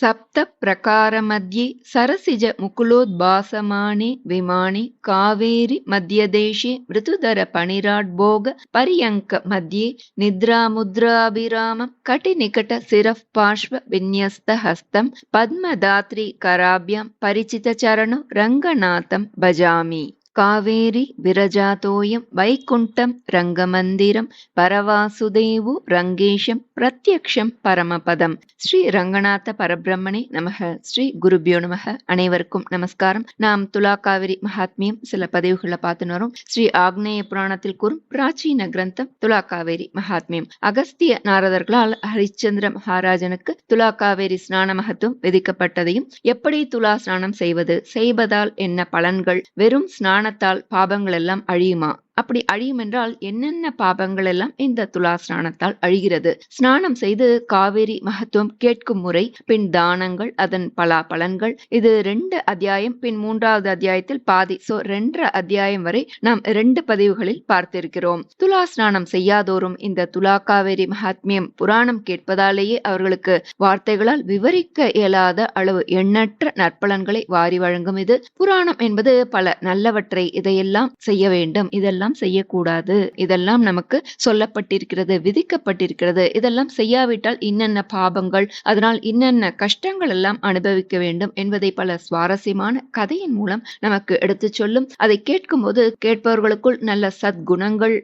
सप्तप्रकारमध्ये सरसिजमुकुलोद्भासमाने विमाने कावेरि मध्यदेशे मृदुधरपणिराड्भोग पर्यङ्कमध्ये निद्रामुद्राभिरामं कटिनिकटशिरः पार्श्वविन्यस्तहस्तं पद्मदात्री कराभ्यां परिचितचरणो रङ्गनाथं भजामि కావేరి విరజాతోయం వైకుంఠం రంగమందిరం பரவாசுதேவு ரங்கேஷம் பிரத்யக்ஷம் பரமபதம். ஸ்ரீ ரங்கநாத பரபிரம்மணே நமக. ஸ்ரீ குருபியோ நமக. அனைவருக்கும் நமஸ்காரம். நாம் துலா காவிரி மகாத்மியம் சில பதிவுகளை பார்த்துன்னு வரோம். ஸ்ரீ ஆக்னேய புராணத்தில் கூறும் பிராச்சீன கிரந்தம் துலா காவேரி மகாத்மியம். அகஸ்திய நாரதர்களால் ஹரிச்சந்திர மகாராஜனுக்கு துலா காவேரி ஸ்நான மகத்துவம் விதிக்கப்பட்டதையும் எப்படி துலா ஸ்நானம் செய்வது? செய்வதால் என்ன பலன்கள்? வெறும் ஸ்நான பாபங்கள் எல்லாம் அழியுமா? அப்படி அழியும் என்றால் என்னென்ன பாபங்கள் எல்லாம் இந்த துலா ஸ்நானத்தால் அழிகிறது? ஸ்நானம் செய்து காவேரி மகத்துவம் கேட்கும் முறை பின் தானங்கள் அதன் பலா பலன்கள் இது ரெண்டு அத்தியாயம் பின் மூன்றாவது அத்தியாயத்தில் பாதி சோ ரெண்டரை அத்தியாயம் வரை நாம் ரெண்டு பதிவுகளில் பார்த்திருக்கிறோம். துலா ஸ்நானம் செய்யாதோறும் இந்த துலா காவேரி மகாத்மியம் புராணம் கேட்பதாலேயே அவர்களுக்கு வார்த்தைகளால் விவரிக்க இயலாத அளவு எண்ணற்ற நற்பலன்களை வாரி வழங்கும் இது. புராணம் என்பது பல நல்லவற்றை இதையெல்லாம் செய்ய வேண்டும். இதெல்லாம் இதெல்லாம் செய்யக்கூடாது. இதெல்லாம் நமக்கு சொல்லப்பட்டிருக்கிறது விதிக்கப்பட்டிருக்கிறது. இதெல்லாம் செய்யாவிட்டால் இன்னென்ன பாபங்கள் அதனால் இன்னென்ன கஷ்டங்கள் எல்லாம் அனுபவிக்க வேண்டும் என்பதை பல சுவாரஸ்யமான கதையின் மூலம் நமக்கு எடுத்து சொல்லும். அதை கேட்கும் போது கேட்பவர்களுக்குள் நல்ல சத்குணங்கள்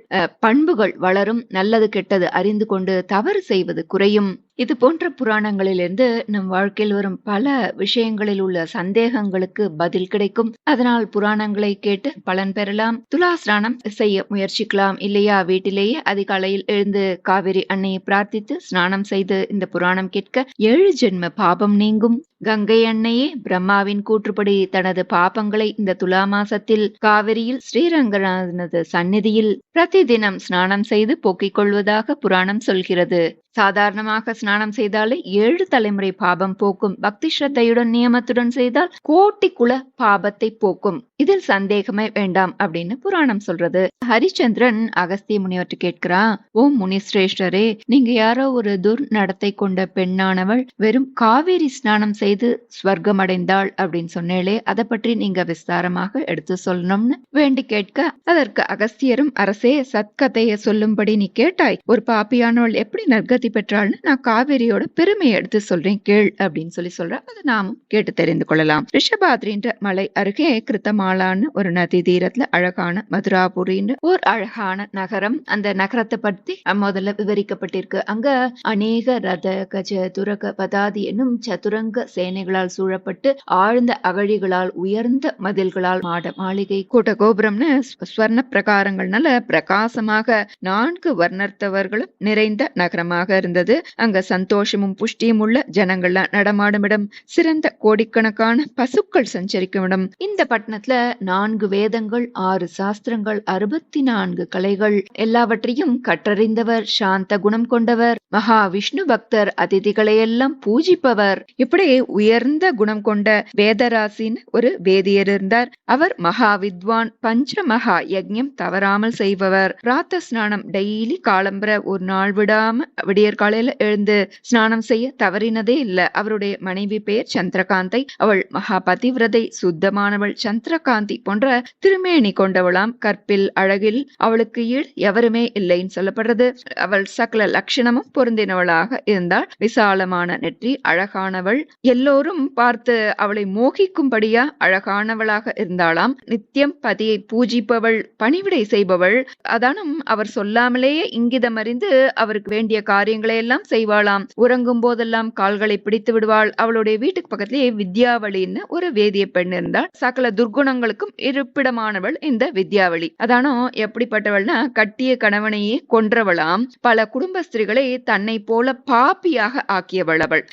பண்புகள் வளரும். நல்லது கெட்டது அறிந்து கொண்டு தவறு செய்வது குறையும். இது போன்ற புராணங்களிலிருந்து நம் வாழ்க்கையில் வரும் பல விஷயங்களில் உள்ள சந்தேகங்களுக்கு பதில் கிடைக்கும். அதனால் புராணங்களை கேட்டு பலன் பெறலாம். துலாஸ்நானம் செய்ய முயற்சிக்கலாம். இல்லையா? வீட்டிலேயே அதிகாலையில் எழுந்து காவிரி அன்னையை பிரார்த்தித்து ஸ்நானம் செய்து இந்த புராணம் கேட்க ஏழு ஜென்ம பாபம் நீங்கும். கங்கை அன்னையே பிரம்மாவின் கூற்றுப்படி தனது பாபங்களை இந்த துலா மாசத்தில் காவிரியில் ஸ்ரீரங்கநாதனது சந்நிதியில் பிரதி தினம் ஸ்நானம் செய்து போக்கிக் கொள்வதாக புராணம் சொல்கிறது. சாதாரணமாக ஸ்நானம் செய்தாலே ஏழு தலைமுறை பாபம் போக்கும். பக்தி ஸ்ரத்தையுடன் நியமத்துடன் செய்தால் கோட்டி குல பாபத்தை போக்கும். இதில் சந்தேகமே வேண்டாம் அப்படின்னு புராணம் சொல்றது. ஹரிச்சந்திரன் அகஸ்திய முனிவர்கிட்ட கேட்கிறான் ஓ முனிஸ்ரேஷ்டரே நீங்க யாரோ ஒரு துர் நடத்தை கொண்ட பெண்ணானவள் வெறும் காவேரி ஸ்நானம் செய்து ஸ்வர்க்கம் அடைந்தாள் அப்படின்னு சொன்னேளே அதை பற்றி நீங்க விஸ்தாரமாக எடுத்து சொல்லணும்னு வேண்டி கேட்க அதற்கு அகஸ்தியரும் அரசே சத்கதைய சொல்லும்படி நீ கேட்டாய். ஒரு பாப்பியானவள் எப்படி நற்கதி பெற்றாள்னு நான் காவேரியோட பெருமையை எடுத்து சொல்றேன் கேள் அப்படின்னு சொல்லி சொல்றேன் அதை நாமும் கேட்டு தெரிந்து கொள்ளலாம். ரிஷபாத்ரின்ற மலை அருகே கிருத்தமாலான்னு ஒரு நதி தீரத்துல அழகான மதுராபுரின்னு ஒரு அழகான நகரம். அந்த நகரத்தை பற்றி முதல்ல விவரிக்கப்பட்டிருக்கு. அங்க அநேக ரத கஜ துரக பதாதி என்னும் சதுரங்க சேனைகளால் சூழப்பட்டு ஆழ்ந்த அகழிகளால் உயர்ந்த மதில்களால் மாட மாளிகை கூட்ட கோபுரம்னு ஸ்வர்ண பிரகாரங்கள்னால பிரகாசமாக நான்கு வர்ணர்த்தவர்களும் நிறைந்த நகரமாக இருந்தது. அங்க சந்தோஷமும் புஷ்டியும் உள்ள ஜனங்கள்லாம் நடமாடும் இடம் சிறந்த கோடிக்கணக்கான பசுக்கள் சஞ்சரிக்கும் இடம் இந்த பட்டணத்துல நான்கு வேதங்கள் ஆறு சாஸ்திரங்கள் அறுபத்தி நான்கு கலைகள். எல்லாவற்றையும் கற்றறிந்தவர் சாந்த குணம் கொண்டவர். மகா விஷ்ணு பக்தர் அதிதிகளை எல்லாம் பூஜிப்பவர். இப்படி உயர்ந்த குணம் கொண்ட வேதராசின் ஒரு வேதியர் இருந்தார். அவர் மகா வித்வான் பஞ்ச மகா யஜ்யம் தவறாமல் செய்பவர். ராத்த ஸ்நானம் டெய்லி காலம்பர ஒரு நாள் விடாம விடிய விடியற்காலையில எழுந்து ஸ்நானம் செய்ய தவறினதே இல்ல. அவருடைய மனைவி பெயர் சந்திரகாந்தை. அவள் மகா பதிவிரதை சுத்தமானவள் சந்திரகாந்தி போன்ற திருமேனி கொண்டவளாம். கற்பில் அழகில் அவளுக்கு ஈடு எவருமே இல்லைன்னு சொல்லப்படுறது. அவள் சகல லட்சணமும் பொருந்தினவளாக இருந்தாள். விசாலமான நெற்றி அழகானவள். எல்லோரும் பார்த்து அவளை மோகிக்கும்படியா அழகானவளாக இருந்தாளாம். நித்தியம் பதியை பூஜிப்பவள் பணிவிடை செய்பவள். அதானும் அவர் சொல்லாமலேயே இங்கிதம் அறிந்து அவருக்கு வேண்டிய காரியம் காரியங்களை எல்லாம் செய்வாளாம். உறங்கும் போதெல்லாம் கால்களை பிடித்து விடுவாள். அவளுடைய வீட்டுக்கு பக்கத்திலேயே வித்யாவளின்னு ஒரு வேதிய பெண் இருந்தாள். சகல துர்குணங்களுக்கும் இருப்பிடமானவள் இந்த வித்யாவளி. அதானோ எப்படிப்பட்டவள்னா கட்டிய கணவனையே கொன்றவளாம். பல குடும்ப ஸ்திரிகளை தன்னை போல பாப்பியாக ஆக்கியவள் அவள்.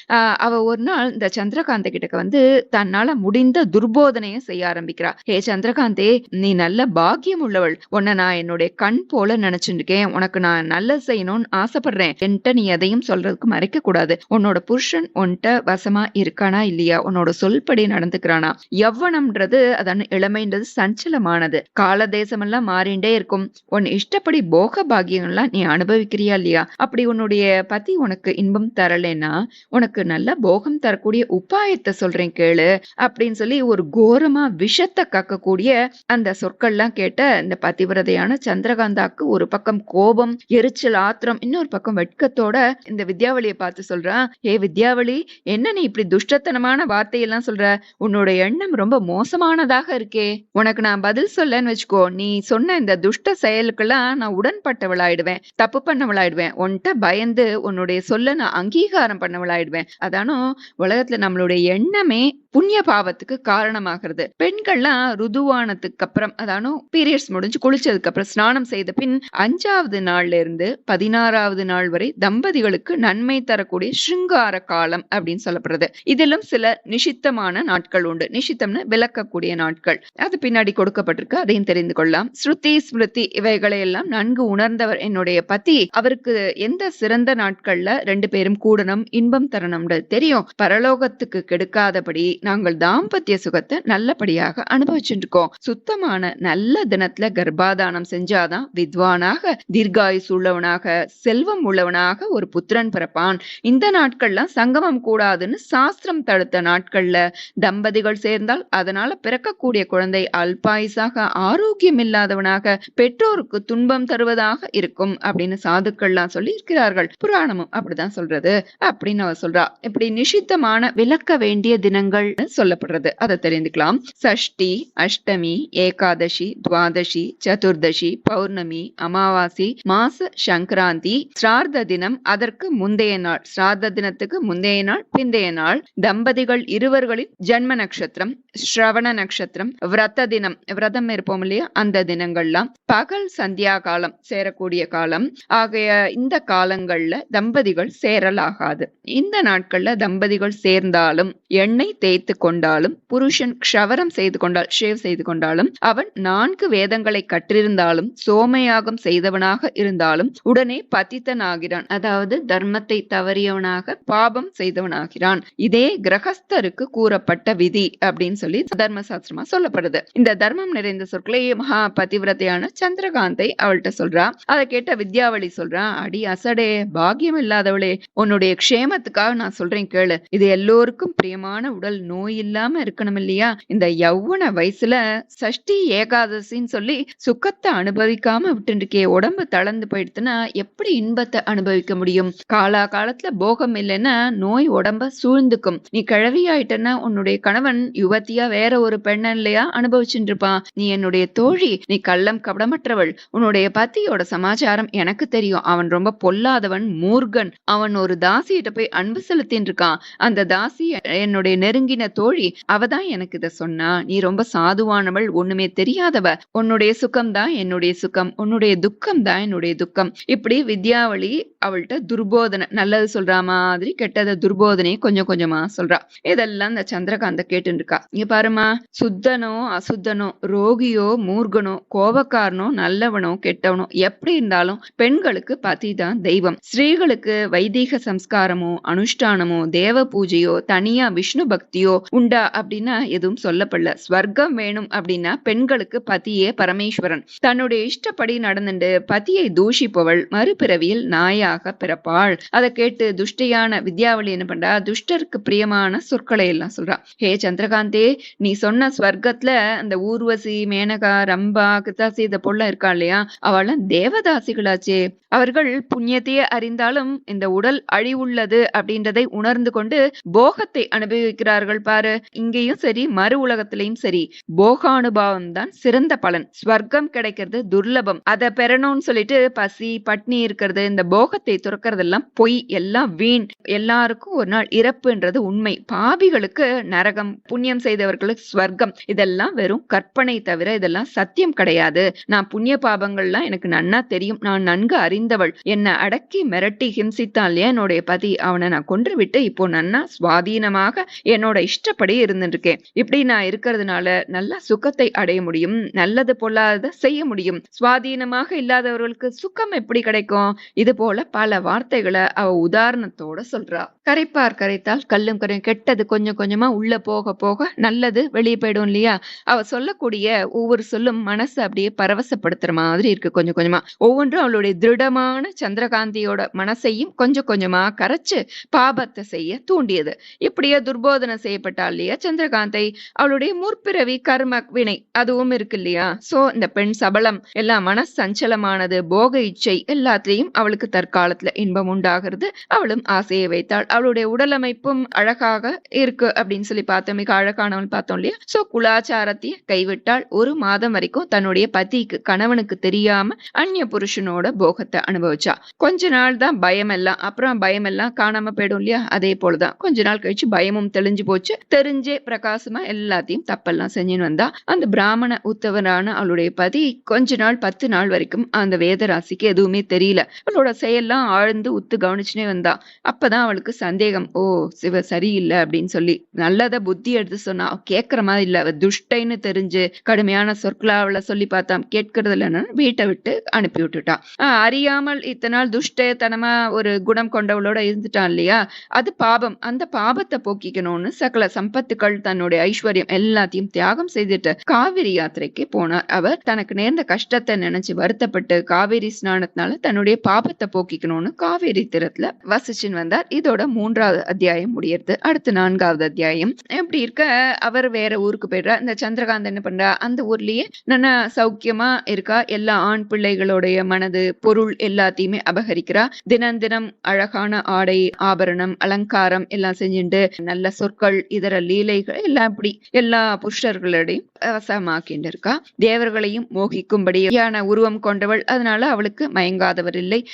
அவ ஒரு நாள் இந்த சந்திரகாந்த கிட்டக்க வந்து தன்னால முடிந்த துர்போதனையை செய்ய ஆரம்பிக்கிறா. ஹே சந்திரகாந்தே நீ நல்ல பாக்கியம் உள்ளவள். உன்னை நான் என்னுடைய கண் போல நினைச்சுருக்கேன் உனக்கு நான் நல்ல செய்யணும்னு ஆசைப்படுறேன். என்கிட்ட என்கிட்ட நீ எதையும் சொல்றதுக்கு மறைக்க கூடாது. உன்னோட புருஷன் உன்கிட்ட வசமா இருக்கானா இல்லையா? உன்னோட சொல்படி நடந்துக்கிறானா? எவ்வனம்ன்றது அதன் இளமைன்றது சஞ்சலமானது. கால தேசமெல்லாம் மாறிண்டே இருக்கும். உன் இஷ்டப்படி போக பாகியங்கள்லாம் நீ அனுபவிக்கிறியா இல்லையா? அப்படி உன்னுடைய பத்தி உனக்கு இன்பம் தரலைன்னா உனக்கு நல்ல போகம் தரக்கூடிய உபாயத்தை சொல்றேன் கேளு அப்படின்னு சொல்லி ஒரு கோரமா விஷத்தை கக்கக்கூடிய அந்த சொற்கள்லாம் கேட்ட இந்த பதிவிரதையான சந்திரகாந்தாக்கு ஒரு பக்கம் கோபம் எரிச்சல் ஆத்திரம் இன்னொரு பக்கம் வெட்கத்தோட இந்த வித்யாவளியை பார்த்து சொல்றான் ஏ வித்யாவளி என்ன நீ இப்படி துஷ்டத்தனமான வார்த்தையெல்லாம் சொல்ற? உன்னோட எண்ணம் ரொம்ப மோசமானதாக இருக்கே. உனக்கு நான் பதில் சொல்லன்னு வச்சுக்கோ நீ சொன்ன இந்த துஷ்ட செயலுக்கெல்லாம் நான் உடன்பட்டவளாயிடுவேன் தப்பு பண்ணவளாயிடுவேன். உன்கிட்ட பயந்து உன்னுடைய சொல்ல நான் அங்கீகாரம் பண்ணவளாயிடுவேன். அதானோ உலகத்துல நம்மளுடைய எண்ணமே புண்ணிய பாவத்துக்கு காரணமாகிறது. பெண்கள்லாம் ருதுவானதுக்கு அப்புறம் அதானோ பீரியட்ஸ் முடிஞ்சு குளிச்சதுக்கு அப்புறம் ஸ்நானம் செய்த பின் அஞ்சாவது நாள்ல இருந்து பதினாறாவது நாள் வரை தம்பதிகளுக்கு நன்மை தரக்கூடிய ஸ்ருங்கார காலம் அப்படின்னு சொல்லப்படுறது. இதிலும் சில நிஷித்தமான நாட்கள் உண்டு. நிஷித்தம்னு விளக்கக்கூடிய நாட்கள். அது பின்னாடி கொடுக்கப்பட்டிருக்கு. அதையும் தெரிந்து கொள்ளலாம். ஸ்ருதி ஸ்மிருதி இவைகளை எல்லாம் நன்கு உணர்ந்தவர் என்னுடைய பத்தி அவருக்கு எந்த சிறந்த நாட்கள்ல ரெண்டு பேரும் கூடணும் இன்பம் தரணும்ன்றது தெரியும். பரலோகத்துக்கு கெடுக்காதபடி நாங்கள் தாம்பத்திய சுகத்தை நல்லபடியாக அனுபவிச்சுட்டு இருக்கோம் சுத்தமான நல்ல தினத்துல கர்ப்பாதானம் செஞ்சாதான் வித்வானாக தீர்காயுசு உள்ளவனாக செல்வம் உள்ளவனாக ஒரு புத்திரன் பிறப்பான். இந்த நாட்கள்லாம் சங்கமம் கூடாதுன்னு சாஸ்திரம் தடுத்த நாட்கள்ல தம்பதிகள் சேர்ந்தால் அதனால பிறக்கக்கூடிய குழந்தை அல்பாயுசாக ஆரோக்கியம் இல்லாதவனாக பெற்றோருக்கு துன்பம் தருவதாக இருக்கும் அப்படின்னு சாதுக்கள்லாம் சொல்லி இருக்கிறார்கள் புராணமும் அப்படிதான் சொல்றது. அப்படின்னு அவ சொல்றா. இப்படி நிஷித்தமான விளக்க வேண்டிய தினங்கள் சொல்லப்படுறது. அதை தெரிந்துக்கலாம். சஷ்டி அஷ்டமி ஏகாதசி துவாதசி சதுர்தசி பௌர்ணமி அமாவாசி மாச சங்கராந்தி சிரார்த்த தினம் அதற்கு முந்தைய நாள் சிரார்த்த தினத்துக்கு முந்தைய நாள் பிந்தைய நாள். தம்பதிகள் இருவர்களின் ஜன்ம நட்சத்திரம் ஸ்ரவண நட்சத்திரம் விரத தினம். விரதம் இருப்போம் இல்லையா? அந்த தினங்கள்லாம். பகல் சந்தியா காலம் சேரக்கூடிய காலம். ஆகைய இந்த காலங்கள்ல தம்பதிகள் சேரலாகாது. இந்த நாட்கள்ல தம்பதிகள் சேர்ந்தாலும் எண்ணெய் தேய்த்து கொண்டாலும் புருஷன் க்ஷவரம் செய்து கொண்டால் ஷேவ் செய்து கொண்டாலும் அவன் நான்கு வேதங்களை கற்றிருந்தாலும் சோமயாகம் செய்தவனாக இருந்தாலும் உடனே பதித்தனாகிறான். அதாவது தர்மத்தை தவறியவனாக பாபம் செய்தவனாகிறான். இதே கிரகஸ்தருக்கு கூறப்பட்ட விதி அப்படின்னு சொல்லி தர்ம சாஸ்திரமா சொல்லப்படுது. இந்த தர்மம் நிறைந்த சொற்களை மகா பதிவிரதையான சந்திரகாந்தை அவள்கிட்ட சொல்றா அதை கேட்ட வித்யாவளி சொல்றா அடி அசடே பாக்கியம் இல்லாதவளே உன்னுடைய க்ஷேமத்துக்காக நான் சொல்றேன் கேளு. இது எல்லோருக்கும் பிரியமான உடல் நோய் இல்லாம இருக்கணும் இல்லையா? இந்த யௌவன வயசுல சஷ்டி ஏகாதசின்னு சொல்லி சுகத்தை அனுபவிக்காம விட்டுருக்கே உடம்பு தளர்ந்து போயிடுச்சுன்னா எப்படி இன்பத்தை அனுபவி அனுபவிக்க முடியும். காலா காலத்துல போகம் இல்லைன்னா நோய் உடம்ப சூழ்ந்துக்கும். நீ கிழவி ஆயிட்டன்னா உன்னுடைய கணவன் யுவத்தியா வேற ஒரு பெண்ண இல்லையா அனுபவிச்சுட்டு இருப்பான் நீ என்னுடைய தோழி நீ கள்ளம் கபடமற்றவள். உன்னுடைய பத்தியோட சமாச்சாரம் எனக்கு தெரியும். அவன் ரொம்ப பொல்லாதவன் மூர்கன். அவன் ஒரு தாசியிட்ட போய் அன்பு செலுத்தின்னு இருக்கான் அந்த தாசி என்னுடைய நெருங்கின தோழி அவதான் எனக்கு இத சொன்னா. நீ ரொம்ப சாதுவானவள் ஒண்ணுமே தெரியாதவ. உன்னுடைய சுகம் தான் என்னுடைய சுகம். உன்னுடைய துக்கம் தான் என்னுடைய துக்கம். இப்படி வித்யாவளி அவள்கிட்ட துர்போதனை நல்லது சொல்ற மாதிரி கெட்டத துர்போதனையை கொஞ்சம் கொஞ்சமா சொல்றா. இதெல்லாம் இந்த சந்திரகாந்த கேட்டு இருக்கா இங்க பாருமா சுத்தனோ அசுத்தனோ ரோகியோ மூர்கனோ கோபக்காரனோ நல்லவனோ கெட்டவனோ எப்படி இருந்தாலும் பெண்களுக்கு பதி தான் தெய்வம். ஸ்ரீகளுக்கு வைதீக சம்ஸ்காரமோ அனுஷ்டானமோ தேவ பூஜையோ தனியா விஷ்ணு பக்தியோ உண்டா அப்படின்னா எதுவும் சொல்லப்படல. ஸ்வர்க்கம் வேணும் அப்படின்னா பெண்களுக்கு பதியே பரமேஸ்வரன். தன்னுடைய இஷ்டப்படி நடந்துட்டு பதியை தூஷிப்பவள் மறுபிறவியில் நாயாக பிறப்பாள். அதை கேட்டு துஷ்டியான வித்யாவளி என்ன பண்றா? துஷ்டருக்கு பிரியமான சொற்களை எல்லாம் சொல்றா. ஹே சந்திரகாந்தே நீ சொன்ன ஸ்வர்க்கத்துல அந்த ஊர்வசி மேனகா ரம்பா கிருத்தாசி இத பொருள இருக்கா இல்லையா? அவெல்லாம் தேவதாசிகளாச்சே. அவர்கள் புண்ணியத்தையே அறிந்தாலும் இந்த உடல் அழிவுள்ளது அப்படின்றதை உணர்ந்து கொண்டு போகத்தை அனுபவிக்கிறார்கள் பாரு. இங்கேயும் சரி மறு உலகத்திலையும் சரி. போகானுபாவம் தான் சிறந்த பலன். ஸ்வர்க்கம் கிடைக்கிறது துர்லபம். அதை பெறணும்னு சொல்லிட்டு பசி பட்னி இருக்கிறது இந்த போகத்தை துறக்கிறதெல்லாம் பொய் எல்லாம் வீண். எல்லாருக்கும் ஒரு நாள் இறப்புன்றது உண்மை. பாவிகளுக்கு நரகம் புண்ணியம் செய்தவர்களுக்கு ஸ்வர்க்கம் இதெல்லாம் வெறும் கற்பனை தவிர இதெல்லாம் சத்தியம் கிடையாது. நான் புண்ணிய பாபங்கள்லாம் எனக்கு நன்னா தெரியும். நான் நன்கு அறிந்தவள். என்னை அடக்கி மிரட்டி ஹிம்சித்தான் இல்லையா என்னுடைய பதி? அவனை நான் கொன்று விட்டு இப்போ நன்னா சுவாதீனமாக என்னோட இஷ்டப்படி இருந்துருக்கேன். இப்படி நான் இருக்கிறதுனால நல்ல சுகத்தை அடைய முடியும். நல்லது பொல்லாத செய்ய முடியும். சுவாதீனமாக இல்லாதவர்களுக்கு சுகம் எப்படி கிடைக்கும்? இது போல பல வார்த்தைகளை அவ உதாரணத்தோட சொல்றா. கரைப்பார் கரைத்தால் கல்லும் கரையும் கெட்டது கொஞ்சம் கொஞ்சமா உள்ள போக போக நல்லது வெளியே போயிடும் இல்லையா? அவ சொல்லக்கூடிய ஒவ்வொரு சொல்லும் மனசு அப்படியே பரவசப்படுத்துற மாதிரி இருக்கு கொஞ்சம் கொஞ்சமா. ஒவ்வொன்றும் அவளுடைய திருடமான சந்திரகாந்தியோட மனசையும் கொஞ்சம் கொஞ்சமா கரைச்சு பாபத்தை செய்ய தூண்டியது. இப்படியே துர்போதனை செய்யப்பட்டாள் இல்லையா சந்திரகாந்தை? அவளுடைய முற்பிறவி கர்ம வினை அதுவும் இருக்கு இல்லையா? சோ இந்த பெண் சபலம் எல்லாம் மனசஞ்சலமானது போக இச்சை எல்லாத்திலையும் அவளுக்கு காலத்துல இன்பம் உண்டாகிறது. அவளும் ஆசையை வைத்தாள். அவளுடைய உடலமைப்பும் அழகாக இருக்கு அப்படின்னு சொல்லி பார்த்தோம். மிக அழகானவள் பார்த்தோம் இல்லையா? சோ குலாச்சாரத்தையே கைவிட்டாள். ஒரு மாதம் வரைக்கும் தன்னுடைய பத்திக்கு கணவனுக்கு தெரியாம அந்நிய புருஷனோட போகத்தை அனுபவிச்சா. கொஞ்ச நாள் தான் பயம் எல்லாம். அப்புறம் பயம் எல்லாம் காணாம போயிடும் இல்லையா? அதே போலதான். கொஞ்ச நாள் கழிச்சு பயமும் தெளிஞ்சு போச்சு. தெரிஞ்சே பிரகாசமா எல்லாத்தையும் தப்பெல்லாம் செஞ்சுன்னு வந்தா. அந்த பிராமண உத்தவரான அவளுடைய பதி கொஞ்ச நாள் பத்து நாள் வரைக்கும் அந்த வேதராசிக்கு எதுவுமே தெரியல. அவளோட செயல் எல்லாம் ஆழ்ந்து உத்து கவனிச்சுனே வந்தா. அப்பதான் அவளுக்கு சந்தேகம் ஓ சிவ சரியில்லை அப்படின்னு சொல்லி. நல்லத புத்தி எடுத்து சொன்னா கேட்கற மாதிரி இல்ல. அவ துஷ்டைன்னு தெரிஞ்சு கடுமையான சொற்களா அவளை சொல்லி பார்த்தா கேட்கறது இல்லைன்னு வீட்டை விட்டு அனுப்பி விட்டுட்டா. ஆஹ் அறியாமல் இத்தனை நாள் துஷ்டத்தனமா ஒரு குணம் கொண்டவளோட இருந்துட்டான் இல்லையா? அது பாபம். அந்த பாபத்தை போக்கிக்கணும்னு சகல சம்பத்துக்கள் தன்னுடைய ஐஸ்வர்யம் எல்லாத்தையும் தியாகம் செய்துட்டு காவிரி யாத்திரைக்கு போனார். அவர் தனக்கு நேர்ந்த கஷ்டத்தை நினைச்சு வருத்தப்பட்டு காவிரி ஸ்நானத்தினால தன்னுடைய பாபத்தை போக்கி தெரிஞ்சுக்கணும்னு காவேரி தீரத்துல வசிச்சுன்னு வந்தார். இதோட மூன்றாவது அத்தியாயம் முடியறது. அடுத்து நான்காவது அத்தியாயம். இப்படி இருக்க? அவர் வேற ஊருக்கு போயிடுறா. இந்த சந்திரகாந்த் என்ன பண்றா? அந்த ஊர்லயே நல்லா சௌக்கியமா இருக்கா? எல்லா ஆண் பிள்ளைகளுடைய மனது பொருள் எல்லாத்தையுமே அபகரிக்கிறா. தினம் தினம் அழகான ஆடை ஆபரணம் அலங்காரம் எல்லாம் செஞ்சுட்டு நல்ல சொற்கள் இதர லீலைகள் எல்லாம் இப்படி எல்லா புருஷர்களையும் வசமாக்கிட்டு இருக்கா. தேவர்களையும் மோகிக்கும்படியான உருவம் கொண்டவள். அதனால அவளுக்கு மயங்காதவர் இல்லை.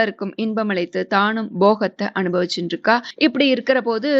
பலருக்கும் இன்பமளித்து தானும் போகத்தை அனுபவிச்சுருக்கா இப்படி இருக்கிற போது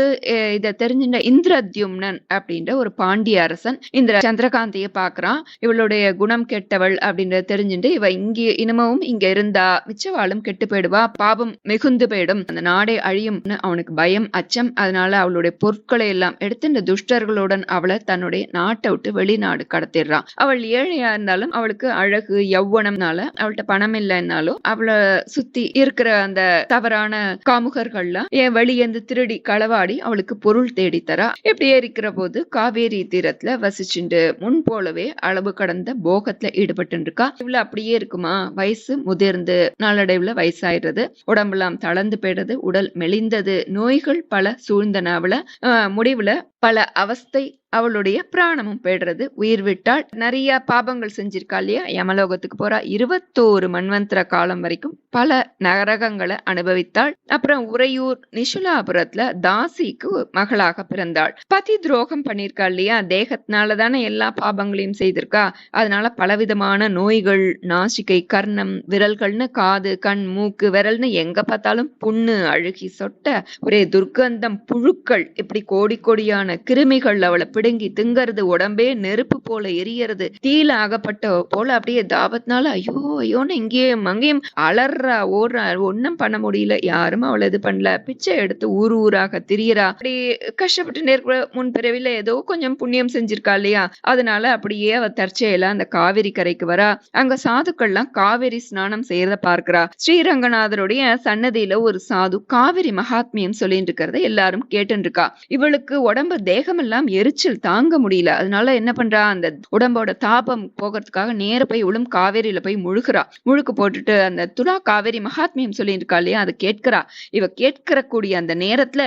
இதை தெரிஞ்சின்ற இந்திரத்யும்னன் அப்படின்ற ஒரு பாண்டிய அரசன் இந்த சந்திரகாந்திய பாக்குறான் இவளுடைய குணம் கெட்டவள் அப்படின்றத தெரிஞ்சுட்டு இவ இங்கே இனிமவும் இங்க இருந்தா மிச்சவாளும் கெட்டு போயிடுவா பாபம் மிகுந்து போயிடும். அந்த நாடே அழியும்னு அவனுக்கு பயம் அச்சம். அதனால அவளுடைய பொருட்களை எல்லாம் எடுத்து இந்த துஷ்டர்களுடன் அவளை தன்னுடைய நாட்டை விட்டு வெளிநாடு கடத்திடுறான். அவள் ஏழையா இருந்தாலும் அவளுக்கு அழகு யௌவனம்னால அவள்கிட்ட பணம் இல்லைன்னாலும் அவளை சுத்தி இருக்கிற அந்த தவறான காமுகர்கள்லாம் ஏன் வெளியேந்து திருடி களவாடி அவளுக்கு பொருள் தேடி தரா. இப்படியே இருக்கிற போது காவேரி தீரத்துல வசிச்சுண்டு முன் போலவே அளவு கடந்த போகத்துல ஈடுபட்டு இருக்கா இவ்வளவு அப்படியே இருக்குமா? வயசு முதிர்ந்து நாளடைவுல வயசாயிடுறது. உடம்பெல்லாம் தளர்ந்து போயிடுறது. உடல் மெலிந்தது. நோய்கள் பல சூழ்ந்தன அவள. முடிவுல பல அவஸ்தை அவளுடைய பிராணமும் போயிடுறது உயிர் விட்டாள் நிறைய பாபங்கள் செஞ்சிருக்கா இல்லையா? யமலோகத்துக்கு போறா. இருபத்தோரு மன்வந்திர காலம் வரைக்கும் பல நரகங்களை அனுபவித்தாள். அப்புறம் உறையூர் நிஷுலாபுரத்துல தாசிக்கு மகளாக பிறந்தாள். பதி துரோகம் பண்ணிருக்கா இல்லையா? தேகத்தினால தானே எல்லா பாபங்களையும் செய்திருக்கா? அதனால பலவிதமான நோய்கள் நாசிகை கர்ணம் விரல்கள்னு காது கண் மூக்கு விரல்னு எங்க பார்த்தாலும் புண்ணு அழுகி சொட்ட ஒரே துர்க்கந்தம் புழுக்கள் இப்படி கோடி கோடியான கிருமிகள் அவளை பிடுங்கி திங்கறது உடம்பே நெருப்பு போல எரியறது. தீல ஆகப்பட்ட போல அப்படியே தாபத்னால ஐயோ ஐயோன்னு இங்கேயும் அங்கேயும் அலறா ஓடுறா. ஒன்னும் பண்ண முடியல. யாரும் அவளை இது பண்ணல. பிச்சை எடுத்து ஊர் ஊராக திரியறா. அப்படி கஷ்டப்பட்டு நேர்கிற முன் பிறவில ஏதோ கொஞ்சம் புண்ணியம் செஞ்சிருக்கா இல்லையா? அதனால அப்படியே அவ தற்செயலா அந்த காவிரி கரைக்கு வரா. அங்க சாதுக்கள்லாம் காவிரி ஸ்நானம் செய்யறத பார்க்கிறா. ஸ்ரீரங்கநாதருடைய சன்னதியில ஒரு சாது காவிரி மகாத்மியம் சொல்லிட்டு இருக்கிறத எல்லாரும் கேட்டுருக்கா இவளுக்கு உடம்பு தேகமெல்லாம் எரிச்சல் தாங்க முடியல. அதனால என்ன பண்றா? அந்த உடம்போட தாபம் போகிறதுக்காக நேர போய் உளும் காவேரியில போய் முழுகிறா. முழுக்கு போட்டுட்டு அந்த துலா காவேரி மகாத்மியம் சொல்லிட்டு இருக்கா இல்லையா? அதை கேட்கிறா. இவ கேட்கிற கூடிய அந்த நேரத்துல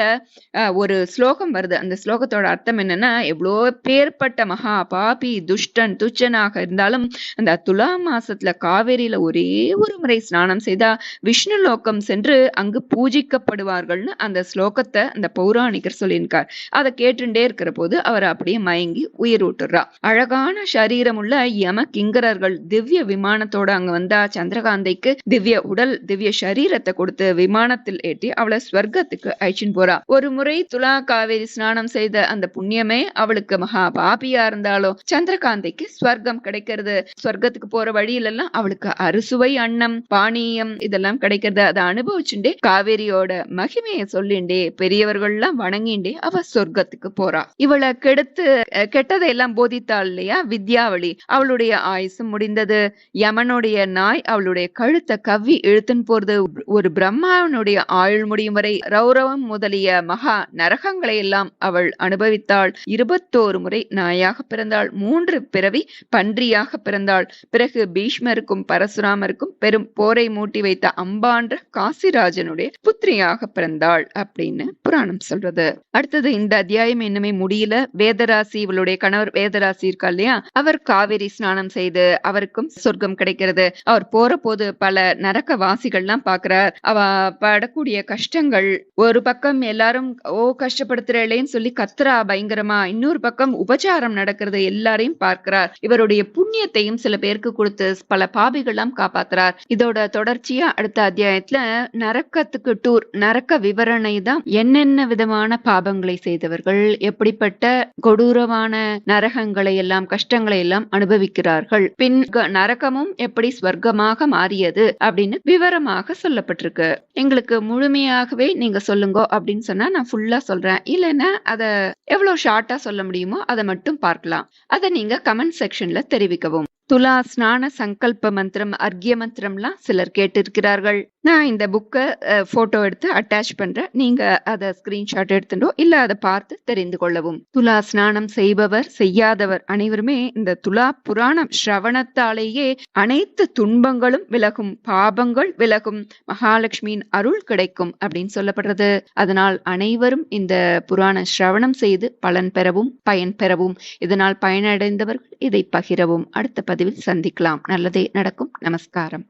ஒரு ஸ்லோகம் வருது. அந்த ஸ்லோகத்தோட அர்த்தம் என்னன்னா எவ்வளோ பேர்பட்ட மகா பாபி துஷ்டன் துச்சனாக இருந்தாலும் அந்த துலா மாசத்துல காவேரியில ஒரே ஒரு முறை ஸ்நானம் செய்தா விஷ்ணு லோகம் சென்று அங்கு பூஜிக்கப்படுவார்கள்னு அந்த ஸ்லோகத்தை அந்த பௌராணிகர் சொல்லியிருக்கார். அதை கேட்டுட்டே இருக்கிற போது அவர் அப்படியே மயங்கி உயிர் விட்டுறா அழகான சரீரமுள்ள யம கிங்கரர்கள் திவ்ய விமானத்தோட அங்க வந்தா சந்திரகாந்தைக்கு திவ்ய உடல் திவ்ய சரீரத்தை கொடுத்து விமானத்தில் ஏற்றி அவளை ஸ்வர்க்கத்துக்கு அழிச்சின் போறா. ஒரு முறை துலா காவேரி ஸ்நானம் செய்த அந்த புண்ணியமே அவளுக்கு மகா பாபியா இருந்தாலும் சந்திரகாந்தைக்கு ஸ்வர்க்கம் கிடைக்கிறது. ஸ்வர்க்கத்துக்கு போற வழியில எல்லாம் அவளுக்கு அறுசுவை அன்னம் பானீயம் இதெல்லாம் கிடைக்கிறது. அதை அனுபவிச்சுட்டே காவேரியோட மகிமையை சொல்லிண்டே பெரியவர்கள்லாம் வணங்கிண்டே அவ சொர்க்கத்துக்கு போறா. இவளை கெடு அடுத்து கெட்டதை எல்லாம் போதித்தாள் இல்லையா? வித்யாவளி. அவளுடைய ஆயுசு முடிந்தது. யமனுடைய நாய் அவளுடைய கழுத்தை கவ்வி இழுத்துன்னு போறது. ஒரு பிரம்மாவனுடைய ஆயுள் முடியும் வரை ரௌரவம் முதலிய மகா நரகங்களை எல்லாம் அவள் அனுபவித்தாள். இருபத்தோரு முறை நாயாக பிறந்தாள். மூன்று பிறவி பன்றியாக பிறந்தாள். பிறகு பீஷ்மருக்கும் பரசுராமருக்கும் பெரும் போரை மூட்டி வைத்த அம்பான்ற காசிராஜனுடைய புத்திரியாக பிறந்தாள் அப்படின்னு புராணம் சொல்றது. அடுத்தது இந்த அத்தியாயம் இன்னுமே முடியல. வேத வேதராசி இவளுடைய கணவர் வேதராசி இருக்கா இல்லையா? அவர் காவிரி ஸ்நானம் செய்து அவருக்கும் சொர்க்கம் கிடைக்கிறது. அவர் போற போது பல நரக்க வாசிகள்லாம் பாக்குறார் அவ படக்கூடிய கஷ்டங்கள் ஒரு பக்கம் எல்லாரும் ஓ கஷ்டப்படுத்துறேன்னு சொல்லி கத்துறா பயங்கரமா. இன்னொரு பக்கம் உபச்சாரம் நடக்கிறது எல்லாரையும் பார்க்கிறார். இவருடைய புண்ணியத்தையும் சில பேருக்கு கொடுத்து பல பாபிகள்லாம் காப்பாத்துறார். இதோட தொடர்ச்சியா அடுத்த அத்தியாயத்துல நரக்கத்துக்கு டூர் நரக்க விவரணை தான் என்னென்ன விதமான பாபங்களை செய்தவர்கள் எப்படிப்பட்ட கொடூரமான நரகங்களை எல்லாம் கஷ்டங்களை எல்லாம் அனுபவிக்கிறார்கள். பின் க- நரகமும் எப்படி ஸ்வர்க்கமாக மாறியது அப்படின்னு விவரமாக சொல்லப்பட்டிருக்கு. எங்களுக்கு முழுமையாகவே நீங்க சொல்லுங்க அப்படின்னு சொன்னா நான் ஃபுல்லா சொல்றேன். இல்லைன்னா அதை எவ்வளவு ஷார்ட்டா சொல்ல முடியுமோ அதை மட்டும் பார்க்கலாம். அதை நீங்க கமெண்ட் செக்ஷன்ல தெரிவிக்கவும். துலா ஸ்நான சங்கல்ப மந்திரம் அர்க்கிய மந்திரம்லாம் சிலர் கேட்டிருக்கிறார்கள். நான் இந்த புக்கை ஃபோட்டோ எடுத்து அட்டாச் பண்றேன். நீங்க அதை ஸ்கிரீன்ஷாட் எடுத்துட்டோ இல்ல அதை பார்த்து தெரிந்து கொள்ளவும். துலா ஸ்நானம் செய்பவர் செய்யாதவர் அனைவருமே இந்த துலா புராணம் ஸ்ரவணத்தாலேயே அனைத்து துன்பங்களும் விலகும் பாபங்கள் விலகும் மகாலட்சுமியின் அருள் கிடைக்கும் அப்படின்னு சொல்லப்படுறது. அதனால் அனைவரும் இந்த புராண ஸ்ரவணம் செய்து பலன் பெறவும் பயன் பெறவும். இதனால் பயனடைந்தவர்கள் இதை பகிரவும். அடுத்த பதிவில் சந்திக்கலாம். நல்லதே நடக்கும். நமஸ்காரம்.